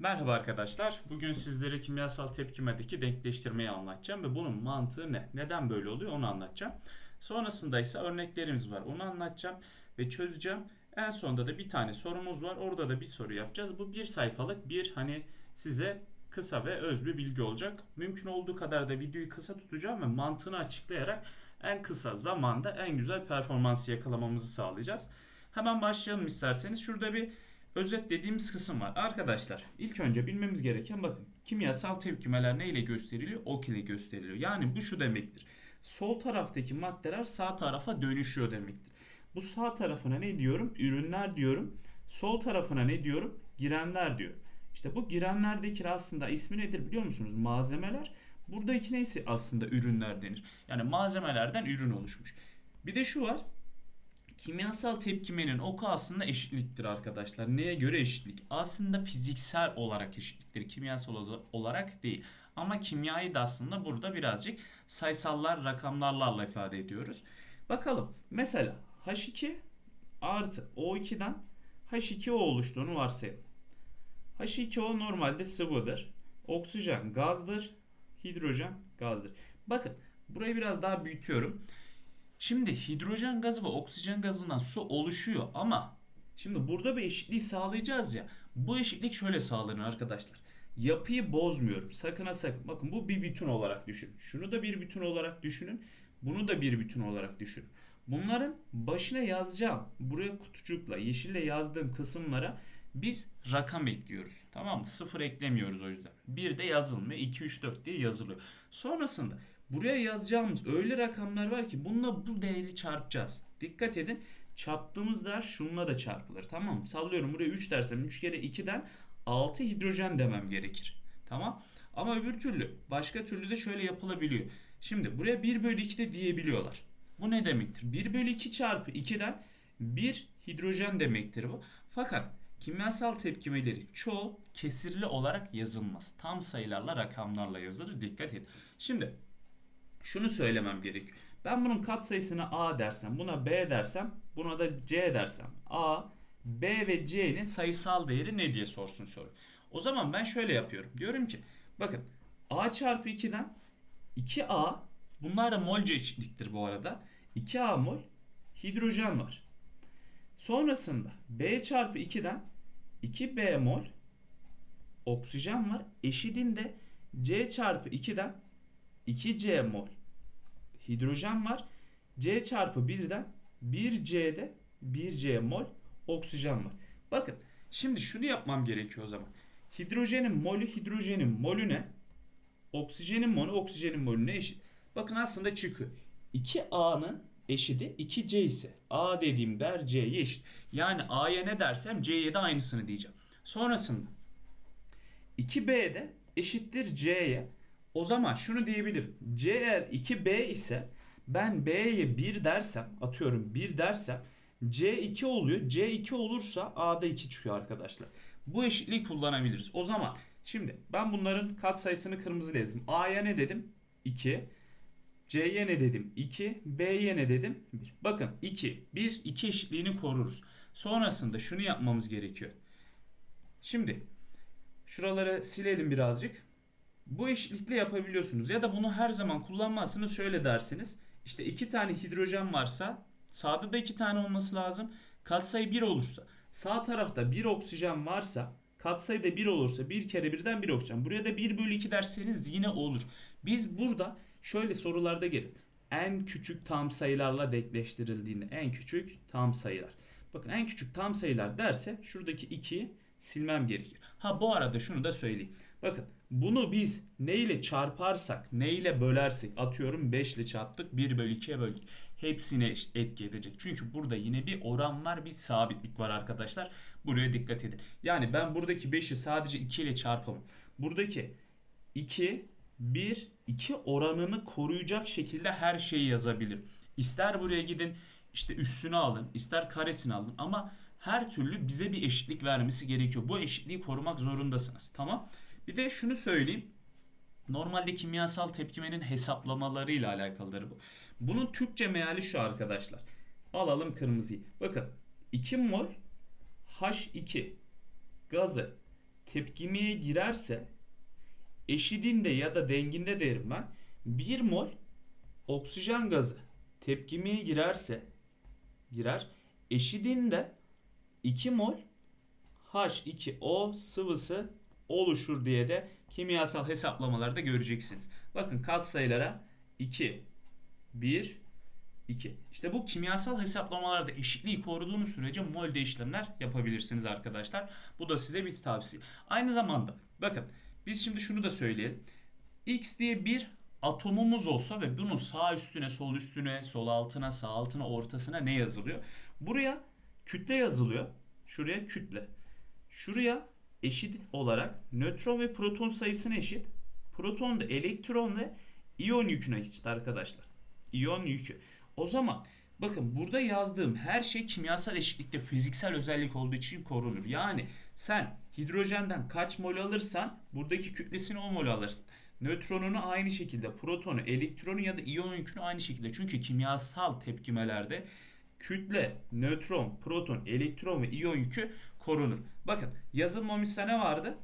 Merhaba arkadaşlar. Bugün sizlere kimyasal tepkimedeki denkleştirmeyi anlatacağım ve bunun mantığı ne? Neden böyle oluyor onu anlatacağım. Sonrasında ise örneklerimiz var. Onu anlatacağım ve çözeceğim. En sonunda da bir tane sorumuz var. Orada da bir soru yapacağız. Bu bir sayfalık bir hani size kısa ve öz bir bilgi olacak. Mümkün olduğu kadar da videoyu kısa tutacağım ve mantığını açıklayarak en kısa zamanda en güzel performansı yakalamamızı sağlayacağız. Hemen başlayalım isterseniz. Şurada bir özet dediğimiz kısım var. Arkadaşlar ilk önce bilmemiz gereken bakın kimyasal tepkimeler ne ile gösteriliyor? Ok ile gösteriliyor. Yani bu şu demektir. Sol taraftaki maddeler sağ tarafa dönüşüyor demektir. Bu sağ tarafına ne diyorum? Ürünler diyorum. Sol tarafına ne diyorum? Girenler diyor. İşte bu girenlerdeki aslında ismi nedir biliyor musunuz? Malzemeler. Buradaki neyse aslında ürünler denir. Yani malzemelerden ürün oluşmuş. Bir de şu var. Kimyasal tepkimenin oku aslında eşitliktir arkadaşlar. Neye göre eşitlik? Aslında fiziksel olarak eşitliktir. Kimyasal olarak değil. Ama kimyayı da aslında burada birazcık sayısallar, rakamlarla ifade ediyoruz. Bakalım. Mesela H2 artı O2'den H2O oluştuğunu varsayalım. H2O normalde sıvıdır. Oksijen gazdır. Hidrojen gazdır. Bakın burayı biraz daha büyütüyorum. Şimdi hidrojen gazı ve oksijen gazından su oluşuyor ama şimdi burada bir eşitliği sağlayacağız ya. Bu eşitlik şöyle sağlanır arkadaşlar. Yapıyı bozmuyorum. Sakın ha sakın. Bakın bu bir bütün olarak düşünün. Şunu da bir bütün olarak düşünün. Bunu da bir bütün olarak düşünün. Bunların başına yazacağım. Buraya kutucukla yeşille yazdığım kısımlara biz rakam ekliyoruz. Tamam mı? Sıfır eklemiyoruz o yüzden. Bir de yazılmıyor. 2, 3, 4 diye yazılıyor. Sonrasında buraya yazacağımız öyle rakamlar var ki bununla bu değeri çarpacağız. Dikkat edin. Çarptığımız değer şununla da çarpılır. Tamam mı? Sallıyorum buraya 3 dersem 3 kere 2'den 6 hidrojen demem gerekir. Tamam. Ama öbür türlü başka türlü de şöyle yapılabiliyor. Şimdi buraya 1 bölü 2 de diyebiliyorlar. Bu ne demektir? 1 bölü 2 çarpı 2'den 1 hidrojen demektir bu. Fakat kimyasal tepkimeleri çoğu kesirli olarak yazılmaz. Tam sayılarla rakamlarla yazılır. Dikkat et. Şimdi şunu söylemem gerekiyor. Ben bunun katsayısına A dersem, buna B dersem, buna da C dersem. A, B ve C'nin sayısal değeri ne diye sorsun soru. O zaman ben şöyle yapıyorum. Diyorum ki bakın A çarpı 2'den 2A bunlar da molca eşitliktir bu arada. 2A mol hidrojen var. Sonrasında B çarpı 2'den 2B mol oksijen var. Eşitinde C çarpı 2'den 2C mol hidrojen var. C çarpı 1'den 1C'de 1C mol oksijen var. Bakın şimdi şunu yapmam gerekiyor o zaman. Hidrojenin molü hidrojenin molüne oksijenin molü oksijenin molüne eşit. Bakın aslında çıkıyor. 2A'nın eşidi 2C ise A dediğim değer C'ye eşit. Yani A'ya ne dersem C'ye de aynısını diyeceğim. Sonrasında 2B'de eşittir C'ye. O zaman şunu diyebilirim. C eğer 2B ise ben B'ye 1 dersem atıyorum 1 dersem C2 oluyor. C2 olursa A'da 2 çıkıyor arkadaşlar. Bu eşitliği kullanabiliriz. O zaman şimdi ben bunların katsayısını kırmızı yazdım. A'ya ne dedim? 2. C'ye ne dedim? 2. B'ye ne dedim? 1. Bakın 2. 1, 2 eşitliğini koruruz. Sonrasında şunu yapmamız gerekiyor. Şimdi şuraları silelim birazcık. Bu eşitlikle yapabiliyorsunuz. Ya da bunu her zaman kullanmazsınız. Şöyle dersiniz. İşte iki tane hidrojen varsa sağda da iki tane olması lazım. Katsayı 1 olursa sağ tarafta bir oksijen varsa katsayı da 1 olursa bir kere birden bir oksijen. Buraya da 1 bölü 2 derseniz yine olur. Biz burada şöyle sorularda gelir. En küçük tam sayılarla denkleştirildiğinde en küçük tam sayılar. Bakın en küçük tam sayılar derse şuradaki 2'yi silmem gerekir. Ha bu arada şunu da söyleyeyim. Bakın bunu biz ne ile çarparsak, ne ile bölersek atıyorum 5 ile çarptık 1 bölü 2'ye böldük. Hepsine etki edecek. Çünkü burada yine bir oran var, bir sabitlik var arkadaşlar. Buraya dikkat edin. Yani ben buradaki 5'i sadece 2 ile çarpamam. Buradaki 2, 1, 2 oranını koruyacak şekilde her şeyi yazabilirim. İster buraya gidin işte üstünü alın, ister karesini alın ama her türlü bize bir eşitlik vermesi gerekiyor. Bu eşitliği korumak zorundasınız. Tamam. Bir de şunu söyleyeyim. Normalde kimyasal tepkimenin hesaplamalarıyla alakalıdır bu. Bunun Türkçe meali şu arkadaşlar. Alalım kırmızıyı. Bakın 2 mol H2 gazı tepkimeye girerse eşidinde ya da denginde derim ben. 1 mol oksijen gazı tepkimeye girerse girer. Eşidinde 2 mol H2O sıvısı oluşur diye de kimyasal hesaplamalarda göreceksiniz. Bakın katsayılara 2, 1, 2. İşte bu kimyasal hesaplamalarda eşitliği koruduğunuz sürece molde işlemler yapabilirsiniz arkadaşlar. Bu da size bir tavsiye. Aynı zamanda bakın biz şimdi şunu da söyleyelim. X diye bir atomumuz olsa ve bunun sağ üstüne, sol üstüne, sol altına, sağ altına, ortasına ne yazılıyor? Buraya kütle yazılıyor. Şuraya kütle. Şuraya eşit olarak nötron ve proton sayısına eşit. Proton da elektron ve iyon yüküne eşit arkadaşlar. İyon yükü. O zaman bakın burada yazdığım her şey kimyasal eşitlikte fiziksel özellik olduğu için korunur. Yani sen hidrojenden kaç mol alırsan buradaki kütlesini o mol alırsın. Nötronunu aynı şekilde, protonu, elektronu ya da iyon yükünü aynı şekilde. Çünkü kimyasal tepkimelerde kütle, nötron, proton, elektron ve iyon yükü korunur. Bakın yazılmamışsa ne vardı?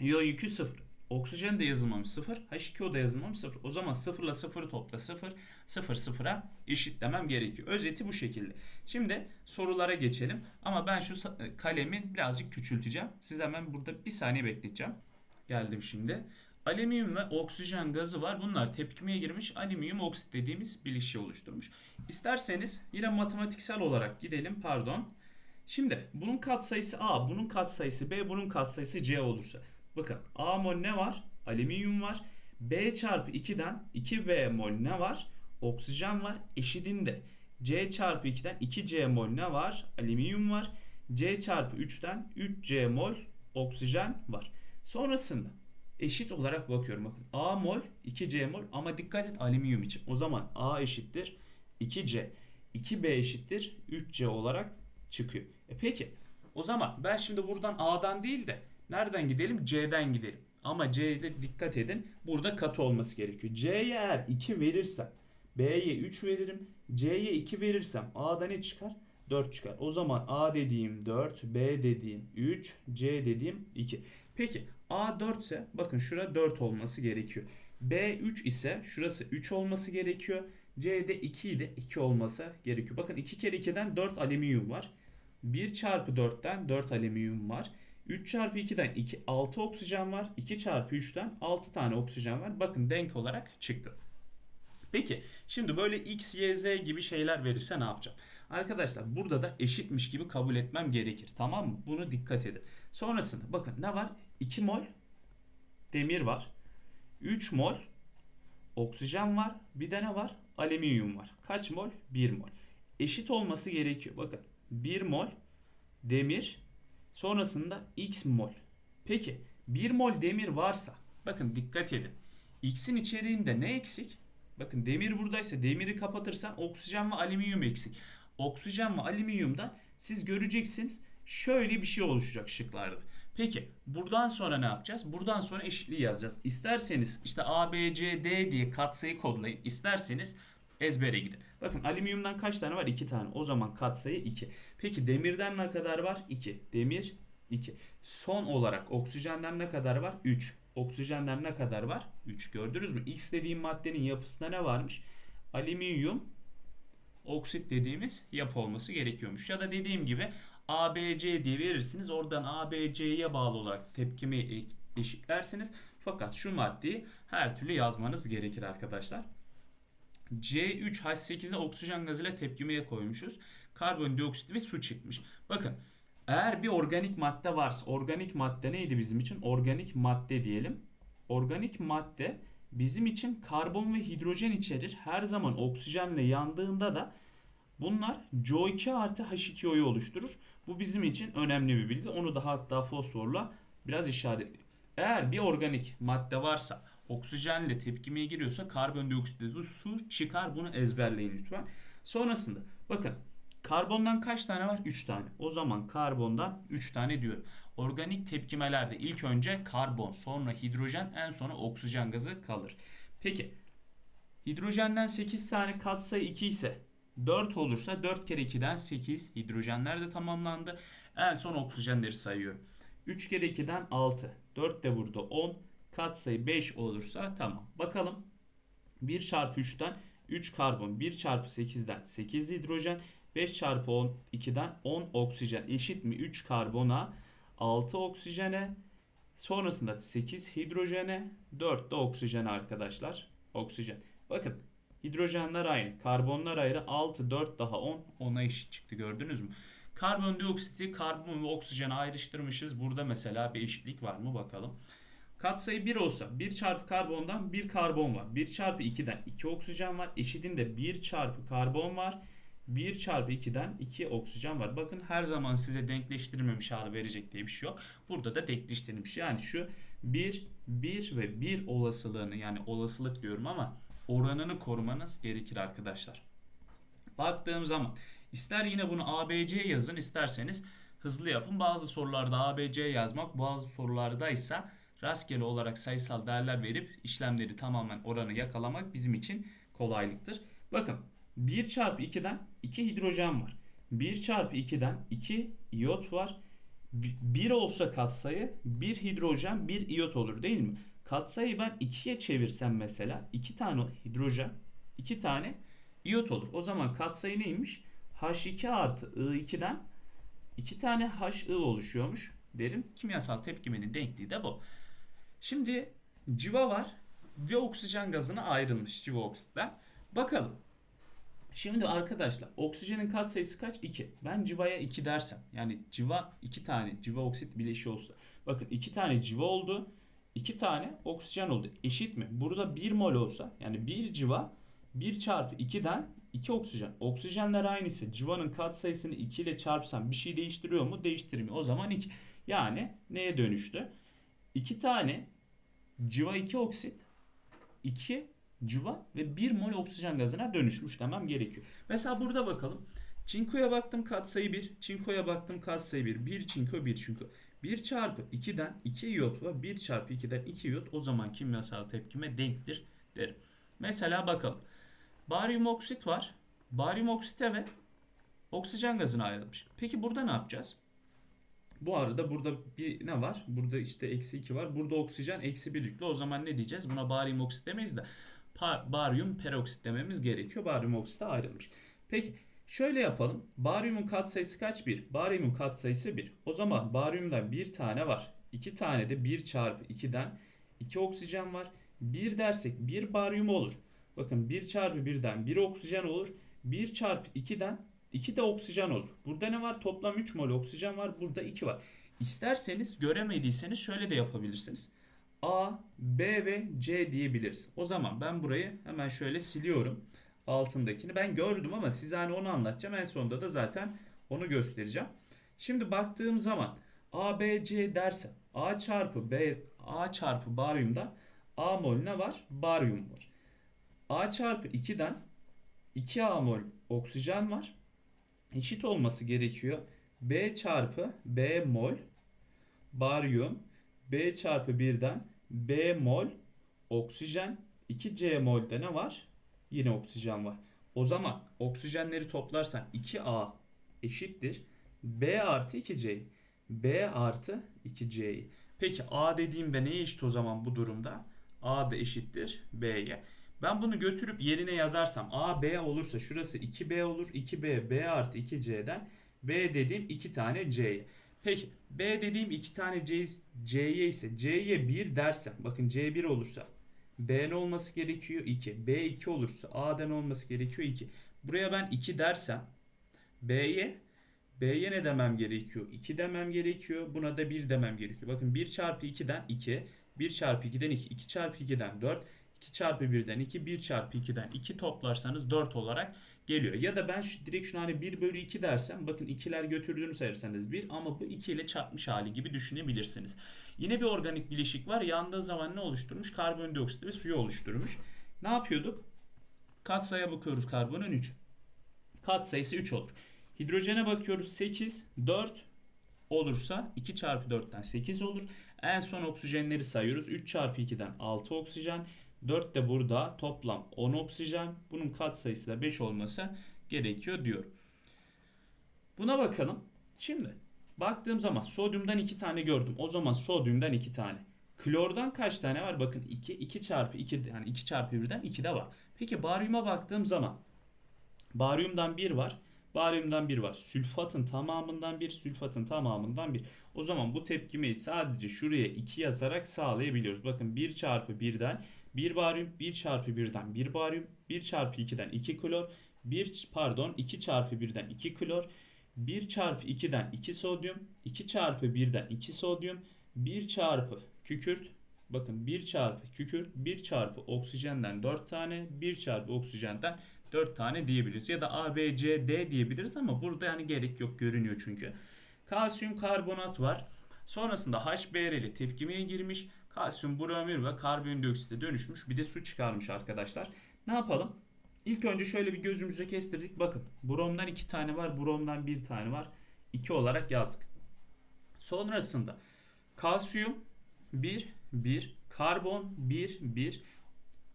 İyon yükü 0. Oksijen de yazılmamış 0. H2O da yazılmamış 0. O zaman 0 ile 0'ı topla 0. 0 0'a eşitlemem gerekiyor. Özeti bu şekilde. Şimdi sorulara geçelim. Ama ben şu sa- kalemi birazcık küçülteceğim. Siz hemen burada bir saniye bekleteceğim. Geldim şimdi. Alüminyum ve oksijen gazı var. Bunlar tepkimeye girmiş. Alüminyum oksit dediğimiz bileşiği oluşturmuş. İsterseniz yine matematiksel olarak gidelim. Pardon. Şimdi bunun katsayısı A, bunun katsayısı B, bunun katsayısı C olursa. Bakın A mol ne var? Alüminyum var. B çarpı 2'den 2B mol ne var? Oksijen var. Eşitinde C çarpı 2'den 2C mol ne var? Alüminyum var. C çarpı 3'ten 3C mol oksijen var. Sonrasında eşit olarak bakıyorum. Bakın A mol 2C mol ama dikkat et alüminyum için. O zaman A eşittir 2C. 2B eşittir 3C olarak çıkıyor. E peki o zaman ben şimdi buradan A'dan değil de nereden gidelim? C'den gidelim. Ama C'de dikkat edin burada katı olması gerekiyor. C'ye eğer 2 verirsem B'ye 3 veririm. C'ye 2 verirsem A'da ne çıkar? 4 çıkar. O zaman A dediğim 4, B dediğim 3, C dediğim 2. Peki A 4 ise bakın şura 4 olması gerekiyor. B 3 ise şurası 3 olması gerekiyor. C'de 2 de 2 olması gerekiyor. Bakın 2 kere 2'den 4 alüminyum var. 1 çarpı 4'ten 4 alüminyum var. 3 çarpı 2'den 2, 6 oksijen var. 2 çarpı 3'ten 6 tane oksijen var. Bakın denk olarak çıktı. Peki şimdi böyle x, y, z gibi şeyler verirse ne yapacağım? Arkadaşlar burada da eşitmiş gibi kabul etmem gerekir. Tamam mı? Bunu dikkat edin. Sonrasında bakın ne var? 2 mol demir var. 3 mol oksijen var. Bir de ne var? Alüminyum var. Kaç mol? 1 mol. Eşit olması gerekiyor. Bakın 1 mol demir sonrasında x mol. Peki 1 mol demir varsa bakın dikkat edin. X'in içeriğinde ne eksik? Bakın demir buradaysa demiri kapatırsan oksijen ve alüminyum eksik. Oksijen ve alüminyumda siz göreceksiniz şöyle bir şey oluşacak şıklarda. Peki buradan sonra ne yapacağız? Buradan sonra eşitliği yazacağız. İsterseniz işte A, B, C, D diye katsayı kodlayın. İsterseniz ezbere gidin. Bakın alüminyumdan kaç tane var? 2 tane. O zaman katsayı 2. Peki demirden ne kadar var? 2. Demir 2. Son olarak oksijenden ne kadar var? 3. Oksijenden ne kadar var? 3. Gördünüz mü? X dediğim maddenin yapısında ne varmış? Alüminyum oksit dediğimiz yapı olması gerekiyormuş. Ya da dediğim gibi ABC diye verirsiniz. Oradan ABC'ye bağlı olarak tepkimi eşitlersiniz. Fakat şu maddeyi her türlü yazmanız gerekir arkadaşlar. C3H8'e oksijen gazıyla tepkimeye koymuşuz. Karbondioksit ve su çıkmış. Bakın eğer bir organik madde varsa organik madde neydi bizim için? Organik madde diyelim. Organik madde bizim için karbon ve hidrojen içerir. Her zaman oksijenle yandığında da bunlar CO2 artı H2O'yu oluşturur. Bu bizim için önemli bir bilgi. Onu da hatta fosforla biraz işaretleyelim. Eğer bir organik madde varsa oksijenle tepkimeye giriyorsa karbondioksitle de su çıkar. Bunu ezberleyin lütfen. Sonrasında bakın karbondan kaç tane var? 3 tane. O zaman karbondan 3 tane diyorum. Organik tepkimelerde ilk önce karbon, sonra hidrojen, en sonra oksijen gazı kalır. Peki hidrojenden 8 tane katsayı 2 ise 4 olursa 4 kere 2'den 8 hidrojenler de tamamlandı. En son oksijenleri sayıyorum. 3 kere 2'den 6. 4 de burada 10. Katsayı 5 olursa tamam. Bakalım. 1 çarpı 3'ten 3 karbon. 1 çarpı 8'den 8 hidrojen. 5 çarpı 12'den 10 oksijen. Eşit mi? 3 karbona 6 oksijene. Sonrasında 8 hidrojene. 4 de oksijene arkadaşlar. Oksijen. Bakın hidrojenler aynı. Karbonlar ayrı. 6, 4 daha 10. 10'a eşit çıktı gördünüz mü? Karbondioksiti karbon ve oksijene ayrıştırmışız. Burada mesela bir eşitlik var mı bakalım. Katsayı 1 olsa 1 çarpı karbondan 1 karbon var. 1 çarpı 2'den 2 oksijen var. Eşitinde 1 çarpı karbon var. 1 çarpı 2'den 2 oksijen var. Bakın her zaman size denkleştirilmemiş hali verecek diye bir şey yok. Burada da denkleştirilmiş. Yani şu 1, 1 ve 1 olasılığını yani olasılık diyorum ama oranını korumanız gerekir arkadaşlar. Baktığım zaman ister yine bunu ABC yazın isterseniz hızlı yapın. Bazı sorularda ABC yazmak bazı sorularda ise rastgele olarak sayısal değerler verip işlemleri tamamen oranı yakalamak bizim için kolaylıktır. Bakın 1 çarpı 2'den 2 hidrojen var. 1 çarpı 2'den 2 iyot var. 1 olsa katsayı 1 hidrojen 1 iyot olur değil mi? Katsayıyı ben 2'ye çevirsem mesela 2 tane hidrojen 2 tane iyot olur. O zaman katsayı neymiş? H2 artı I2'den 2 tane HI oluşuyormuş derim. Kimyasal tepkimenin denkliği de bu. Şimdi civa var ve oksijen gazına ayrılmış civa oksitler. Bakalım. Şimdi arkadaşlar oksijenin katsayısı kaç? 2. Ben civaya 2 dersem yani civa 2 tane civa oksit bileşiği olsa. Bakın 2 tane civa oldu. 2 tane oksijen oldu. Eşit mi? Burada 1 mol olsa yani 1 civa 1 çarpı 2'den 2 oksijen. Oksijenler aynısı. Civanın katsayısını 2 ile çarpsam bir şey değiştiriyor mu? Değiştirmiyor. O zaman 2. Yani neye dönüştü? 2 tane civa 2 oksit 2 civa ve 1 mol oksijen gazına dönüşmüş demem gerekiyor. Mesela burada bakalım. Çinkoya baktım katsayı 1. Çinkoya baktım katsayı 1. 1 çinko 1 çinko. 1 çarpı 2'den 2 iyot var. 1 çarpı 2'den 2 iyot o zaman kimyasal tepkime denktir derim. Mesela bakalım. Baryum oksit var. Baryum oksite ve oksijen gazına ayrılmış. Peki burada ne yapacağız? Bu arada burada bir ne var? Burada işte eksi 2 var. Burada oksijen eksi 1 yüklü. O zaman ne diyeceğiz? Buna baryum oksit demeyiz de baryum peroksit dememiz gerekiyor. Baryum oksite ayrılmış. Peki şöyle yapalım. Baryumun katsayısı kaç? 1. Baryumun katsayısı 1. O zaman baryumda bir tane var. 2 tane de 1 çarpı 2'den 2 oksijen var. 1 dersek 1 baryum olur. Bakın 1 çarpı 1'den 1 oksijen olur. 1 çarpı 2'den 2 de oksijen olur. Burada ne var? Toplam 3 mol oksijen var. Burada 2 var. İsterseniz göremediyseniz şöyle de yapabilirsiniz. A, B ve C diyebiliriz. O zaman ben burayı hemen şöyle siliyorum. Altındakini. Ben gördüm ama size hani onu anlatacağım. En sonunda da zaten onu göstereceğim. Şimdi baktığım zaman A, B, C dersem A çarpı B, A çarpı baryumda A mol ne var? Baryum var. A çarpı 2'den 2 A mol oksijen var. Eşit olması gerekiyor. B çarpı B mol baryum B çarpı 1'den B mol oksijen 2C molde ne var? Yine oksijen var. O zaman oksijenleri toplarsan 2A eşittir. B artı 2C. B artı 2C'yi. Peki A dediğimde neye eşit o zaman bu durumda? A da eşittir B'ye. Ben bunu götürüp yerine yazarsam A, B olursa şurası 2B olur. 2B, B artı 2C'den B dediğim 2 tane C'ye. Peki B dediğim 2 tane C, C'ye ise C'ye 1 dersem bakın C1 olursa B ne olması gerekiyor? 2. B2 olursa A'dan olması gerekiyor 2. Buraya ben 2 dersem B'ye B'ye ne demem gerekiyor? 2 demem gerekiyor. Buna da 1 demem gerekiyor. Bakın 1 çarpı 2'den 2. 1 çarpı 2'den 2. 2 çarpı 2'den 4. 2 çarpı 1'den 2, 1 çarpı 2'den 2 toplarsanız 4 olarak geliyor. Ya da ben şu, direkt şunu hani 1 bölü 2 dersem bakın ikiler götürdüğünü sayarsanız 1 ama bu 2 ile çarpmış hali gibi düşünebilirsiniz. Yine bir organik bileşik var. Yandığı zaman ne oluşturmuş? Karbondioksit ve suyu oluşturmuş. Ne yapıyorduk? Katsayıya bakıyoruz karbonun 3. Katsayısı 3 olur. Hidrojene bakıyoruz 8, 4 olursa 2 çarpı 4'ten 8 olur. En son oksijenleri sayıyoruz. 3 çarpı 2'den 6 oksijen. 4 de burada toplam 10 oksijen. Bunun katsayısı da 5 olması gerekiyor diyor. Buna bakalım. Şimdi Baktığım zaman sodyumdan 2 tane gördüm. O zaman sodyumdan 2 tane. Klordan kaç tane var? Bakın 2. 2 çarpı 2 yani 2 çarpı 1'den 2 de var. Peki baryuma baktığım zaman baryumdan 1 var. Baryumdan 1 var. Sülfatın tamamından 1, sülfatın tamamından 1. O zaman bu tepkimeyi sadece şuraya 2 yazarak sağlayabiliyoruz. Bakın 1 çarpı 1'den 1 baryum, 1 çarpı 1'den 1 baryum, 1 çarpı 2'den 2 klor, 1 pardon 2 çarpı 1'den 2 klor, 1 çarpı 2'den 2 sodyum, 2 çarpı 1'den 2 sodyum, 1 çarpı kükürt, bakın 1 çarpı kükürt, 1 çarpı oksijenden 4 tane, 1 çarpı oksijenden 4 tane diyebiliriz. Ya da A, B, C, D diyebiliriz ama burada yani gerek yok görünüyor çünkü. Kalsiyum karbonat var. Sonrasında HBr'li tepkimeye girmiş. Kalsiyum bromür ve karbondioksite dönüşmüş. Bir de su çıkarmış arkadaşlar. Ne yapalım? İlk önce şöyle bir gözümüze kestirdik. Bakın bromdan 2 tane var. Bromdan 1 tane var. 2 olarak yazdık. Sonrasında kalsiyum 1 1 karbon 1 1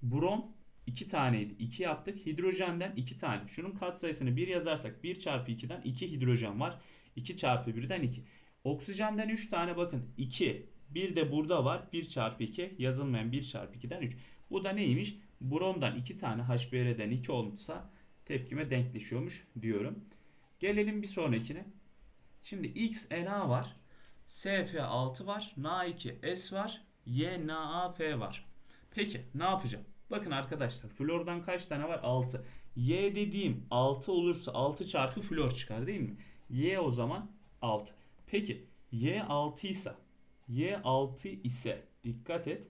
brom 2 taneydi. 2 yaptık. Hidrojenden 2 tane. Şunun katsayısını 1 yazarsak 1 çarpı 2'den 2 hidrojen var. 2 çarpı 1'den 2. Oksijenden 3 tane bakın 2. Bir de burada var. 1 çarpı 2 yazılmayan 1 çarpı 2'den 3. Bu da neymiş? Bromdan 2 tane HBr'den 2 olmuşsa tepkime denkleşiyormuş diyorum. Gelelim bir sonrakine. Şimdi XNA var. SF6 var. Na2S var. YNAF var. Peki ne yapacağım? Bakın arkadaşlar flordan kaç tane var? 6. Y dediğim 6 olursa 6 çarpı flor çıkar değil mi? Y o zaman 6. Peki Y 6 ise Y 6 ise dikkat et.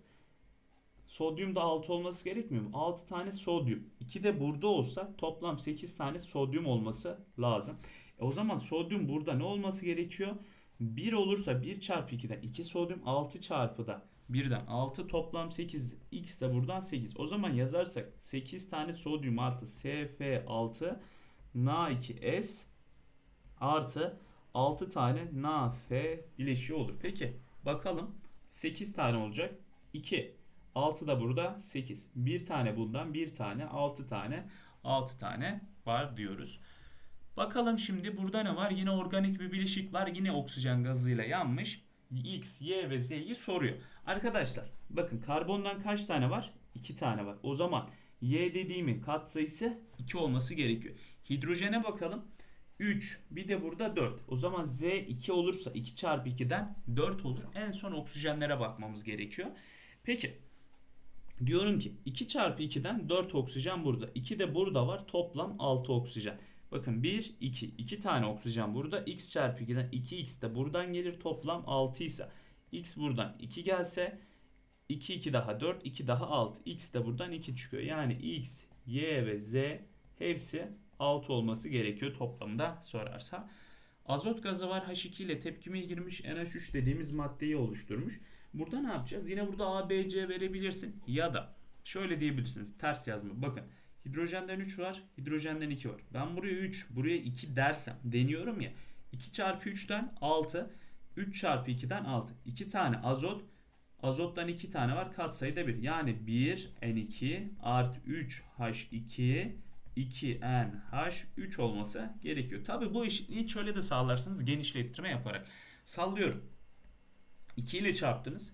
Sodyum da 6 olması gerekmiyor mu? 6 tane sodyum. 2 de burada olsa toplam 8 tane sodyum olması lazım. E o zaman sodyum burada ne olması gerekiyor? 1 olursa 1 çarpı 2'den 2 sodyum 6 çarpı da 1'den 6 toplam 8. X de buradan 8. O zaman yazarsak 8 tane sodyum artı SF6 Na2S artı 6 tane NaF bileşiği olur. Peki bakalım 8 tane olacak. 2 6 da burada 8. Bir tane bundan bir tane 6 tane 6 tane var diyoruz. Bakalım şimdi burada ne var? Yine organik bir bileşik var. Yine oksijen gazıyla yanmış. X, Y ve Z'yi soruyor. Arkadaşlar bakın karbondan kaç tane var? 2 tane var. O zaman Y dediğimin katsayısı 2 olması gerekiyor. Hidrojene bakalım. 3 bir de burada 4. O zaman Z 2 olursa 2 çarpı 2'den 4 olur. En son oksijenlere bakmamız gerekiyor. Peki diyorum ki 2 çarpı 2'den 4 oksijen burada. 2 de burada var. Toplam 6 oksijen. Bakın 1, 2. 2 tane oksijen burada. X çarpı 2'den 2x de buradan gelir. Toplam 6 ise x buradan 2 gelse 2, 2 daha 4, 2 daha 6. x de buradan 2 çıkıyor. Yani x, y ve z hepsi 6 olması gerekiyor toplamda sorarsa. Azot gazı var H2 ile tepkimeye girmiş NH3 dediğimiz maddeyi oluşturmuş. Burada ne yapacağız? Yine burada A, B, C verebilirsin ya da şöyle diyebilirsiniz ters yazma. Bakın hidrojenden 3 var, hidrojenden 2 var. Ben buraya 3, buraya 2 dersem deniyorum ya. 2 çarpı 3'ten 6, 3 çarpı 2'den 6. 2 tane azot, azottan 2 tane var katsayıda 1. Yani 1 N2 artı 3 H2 2NH3 olması gerekiyor. Tabi bu eşitliği şöyle de sağlarsınız genişlettirme yaparak. Sallıyorum. 2 ile çarptınız.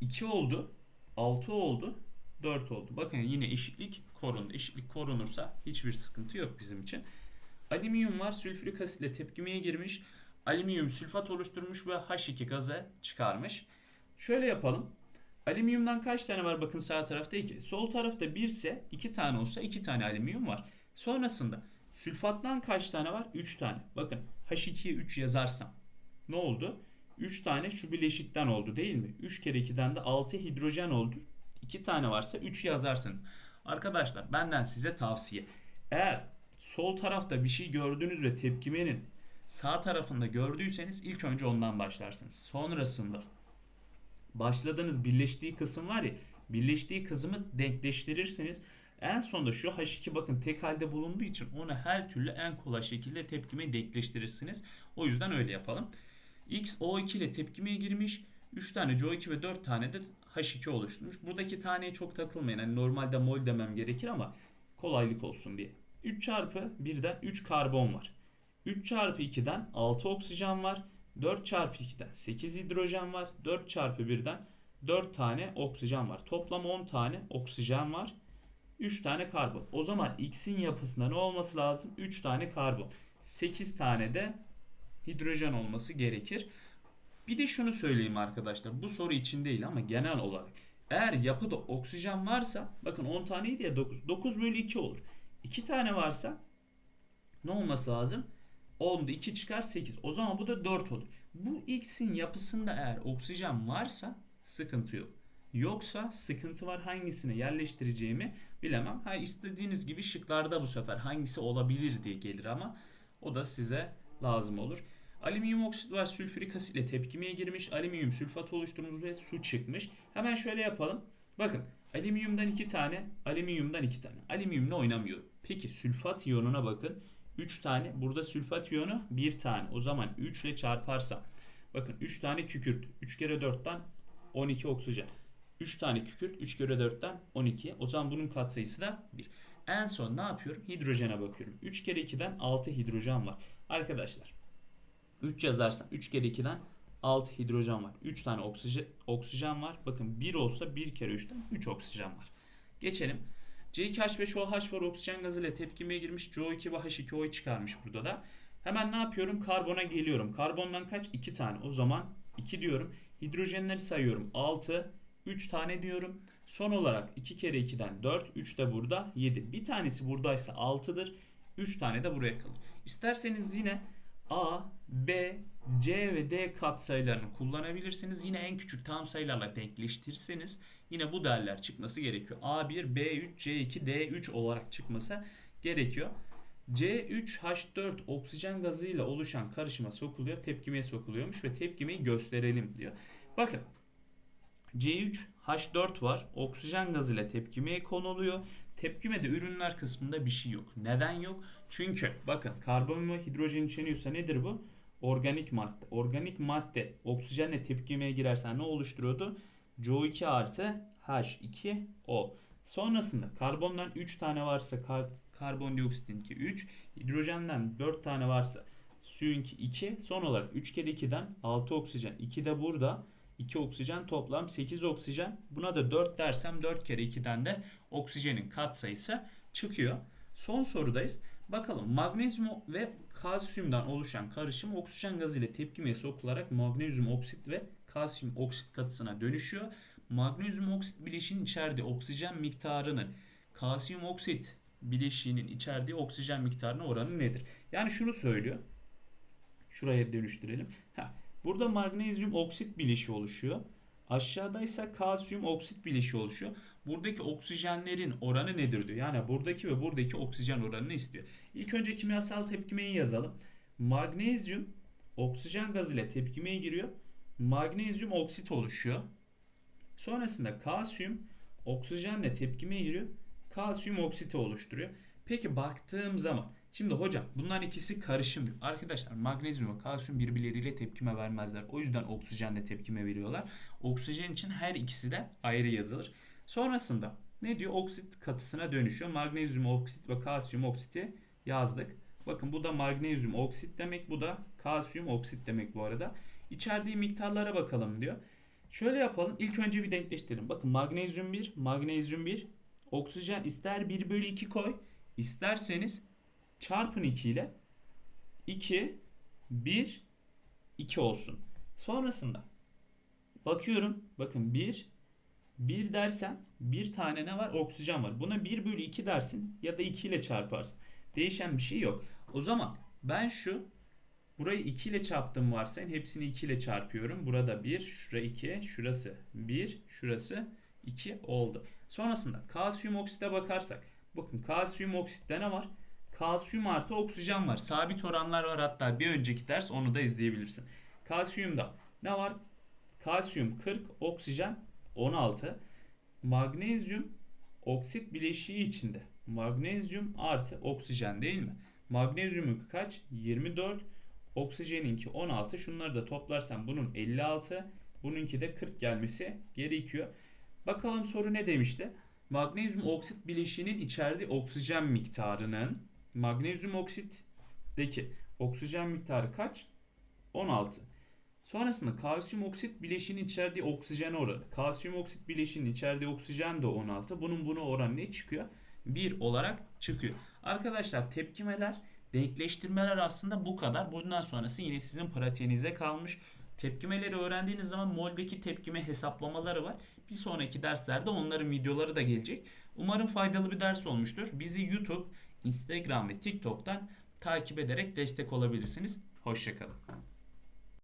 2 oldu. 6 oldu. 4 oldu. Bakın yine eşitlik korundu. Eşitlik korunursa hiçbir sıkıntı yok bizim için. Alüminyum var. Sülfürik asitle tepkimeye girmiş. Alüminyum sülfat oluşturmuş ve H2 gazı çıkarmış. Şöyle yapalım. Alüminyumdan kaç tane var? Bakın sağ tarafta 2. Sol tarafta 1 ise 2 tane olsa 2 tane alüminyum var. Sonrasında sülfattan kaç tane var? 3 tane. Bakın H2'ye 3 yazarsam ne oldu? 3 tane şu bileşikten oldu değil mi? 3 kere 2'den de 6 hidrojen oldu. 2 tane varsa 3 yazarsınız. Arkadaşlar benden size tavsiye. Eğer sol tarafta bir şey gördünüz ve tepkimenin sağ tarafında gördüyseniz ilk önce ondan başlarsınız. Sonrasında başladığınız birleştiği kısım var ya birleştiği kısmı denkleştirirsiniz. En sonunda şu H2 bakın tek halde bulunduğu için onu her türlü en kolay şekilde tepkime denkleştirirsiniz. O yüzden öyle yapalım. X O2 ile tepkimeye girmiş. 3 tane CO2 ve 4 tane de H2 oluşturmuş. Buradaki taneye çok takılmayın. Hani normalde mol demem gerekir ama kolaylık olsun diye. 3 çarpı 1'den 3 karbon var. 3 çarpı 2'den 6 oksijen var. 4 çarpı 2'den 8 hidrojen var. 4 çarpı 1'den 4 tane oksijen var. Toplam 10 tane oksijen var. 3 tane karbon. O zaman X'in yapısında ne olması lazım? 3 tane karbon. 8 tane de hidrojen olması gerekir. Bir de şunu söyleyeyim arkadaşlar. Bu soru için değil ama genel olarak. Eğer yapıda oksijen varsa bakın 10 taneydi ya 9. 9 bölü 2 olur. 2 tane varsa ne olması lazım? 10'da 2 çıkar 8. O zaman bu da 4 olur. Bu X'in yapısında eğer oksijen varsa sıkıntı yok. Yoksa sıkıntı var hangisine yerleştireceğimi bilemem. Ha istediğiniz gibi şıklarda bu sefer hangisi olabilir diye gelir ama o da size lazım olur. Alüminyum oksit var sülfürik asitle tepkimeye girmiş. Alüminyum sülfat oluşturmuş ve su çıkmış. Hemen şöyle yapalım. Bakın alüminyumdan 2 tane, alüminyumdan 2 tane. Alüminyumla oynamıyorum. Peki sülfat iyonuna bakın. 3 tane. Burada sülfat iyonu 1 tane. O zaman 3 ile çarparsam. Bakın 3 tane kükürt. 3 kere 4'ten 12 oksijen. 3 tane kükürt 3 kere 4'ten 12. O zaman bunun katsayısı da 1. En son ne yapıyorum? Hidrojene bakıyorum. 3 kere 2'den 6 hidrojen var. Arkadaşlar 3 yazarsam 3 kere 2'den 6 hidrojen var. 3 tane oksijen, oksijen var. Bakın 1 olsa 1 kere 3'ten 3 oksijen var. Geçelim. C2H5OH var oksijen gazıyla tepkimeye girmiş. CO2 ve H2O'yu çıkarmış burada da. Hemen ne yapıyorum? Karbona geliyorum. Karbondan kaç? 2 tane. O zaman 2 diyorum. Hidrojenleri sayıyorum. 6, 3 tane diyorum. Son olarak 2 kere 2'den 4, 3 de burada 7. Bir tanesi buradaysa 6'dır. 3 tane de buraya kalır. İsterseniz yine A, B, C ve D katsayılarını kullanabilirsiniz. Yine en küçük tam sayılarla denkleştirirseniz yine bu değerler çıkması gerekiyor. A1, B3, C2, D3 olarak çıkması gerekiyor. C3H4 oksijen gazıyla oluşan karışıma sokuluyor, tepkimeye sokuluyormuş ve tepkimeyi gösterelim diyor. Bakın C3H4 var. Oksijen gazıyla tepkimeye konuluyor. Tepkimede ürünler kısmında bir şey yok. Neden yok? Çünkü bakın karbon ve hidrojen içeriyorsa nedir bu? Organik madde. Organik madde oksijenle tepkimeye girersen ne oluşturuyordu? CO2 artı H2O. Sonrasında karbondan 3 tane varsa kar karbondioksitinki 3, hidrojenden 4 tane varsa suyunki 2. Son olarak 3 kere 2'den 6 oksijen. 2 de burada. 2 oksijen toplam 8 oksijen. Buna da 4 dersem 4 kere 2'den de oksijenin katsayısı çıkıyor. Son sorudayız. Bakalım magnezyum ve kalsiyumdan oluşan karışım oksijen gazı ile tepkimeye sokularak magnezyum oksit ve kalsiyum oksit katısına dönüşüyor. Magnezyum oksit bileşiğinin içerdiği oksijen miktarının kalsiyum oksit bileşiğinin içerdiği oksijen miktarına oranı nedir? Yani şunu söylüyor. Şuraya dönüştürelim. Burada magnezyum oksit bileşiği oluşuyor. Aşağıda ise kalsiyum oksit bileşiği oluşuyor. Buradaki oksijenlerin oranı nedir diyor. Yani buradaki ve buradaki oksijen oranını istiyor. İlk önce kimyasal tepkimeyi yazalım. Magnezyum oksijen gazı ile tepkimeye giriyor. Magnezyum oksit oluşuyor. Sonrasında kalsiyum oksijenle tepkimeye giriyor. Kalsiyum oksiti oluşturuyor. Peki baktığım zaman Şimdi hocam bunlar ikisi karışım. Arkadaşlar magnezyum ve kalsiyum birbirleriyle tepkime vermezler. O yüzden oksijenle tepkime veriyorlar. Oksijen için her ikisi de ayrı yazılır. Sonrasında ne diyor? Oksit katısına dönüşüyor. Magnezyum oksit ve kalsiyum oksiti yazdık. Bakın bu da magnezyum oksit demek. Bu da kalsiyum oksit demek bu arada. İçerdiği miktarlara bakalım diyor. Şöyle yapalım. İlk önce bir denkleştirelim. Bakın magnezyum 1, magnezyum 1. Oksijen ister 1 bölü 2 koy. isterseniz çarpın 2 ile 2, 1, 2 olsun. Sonrasında bakıyorum. Bakın 1, 1 dersen bir tane ne var? Oksijen var. Buna 1 bölü 2 dersin ya da 2 ile çarparsın. Değişen bir şey yok. O zaman ben şu burayı 2 ile çarptım varsayın. Hepsini 2 ile çarpıyorum. Burada 1, şura 2, şurası 1, şurası 2 oldu. Sonrasında kalsiyum oksite bakarsak. Bakın kalsiyum oksitte ne var? Kalsiyum artı oksijen var. Sabit oranlar var hatta bir önceki ders onu da izleyebilirsin. Kalsiyumda ne var? Kalsiyum 40, oksijen 16. Magnezyum oksit bileşiği içinde. Magnezyum artı oksijen değil mi? Magnezyumun kaç? 24. Oksijeninki 16. Şunları da toplarsam bunun 56. Bununki de 40 gelmesi gerekiyor. Bakalım soru ne demişti? Magnezyum oksit bileşiğinin içerdiği oksijen miktarının magnezyum oksitteki oksijen miktarı kaç? 16. Sonrasında kalsiyum oksit bileşiğinin içerdiği oksijen oranı. Kalsiyum oksit bileşiğinin içerdiği oksijen de 16. Bunun buna oranı ne çıkıyor? 1 olarak çıkıyor. Arkadaşlar tepkimeler, denkleştirmeler aslında bu kadar. Bundan sonrası yine sizin pratiğinize kalmış. Tepkimeleri öğrendiğiniz zaman moldeki tepkime hesaplamaları var. Bir sonraki derslerde onların videoları da gelecek. Umarım faydalı bir ders olmuştur. Bizi YouTube, Instagram ve TikTok'tan takip ederek destek olabilirsiniz. Hoşçakalın.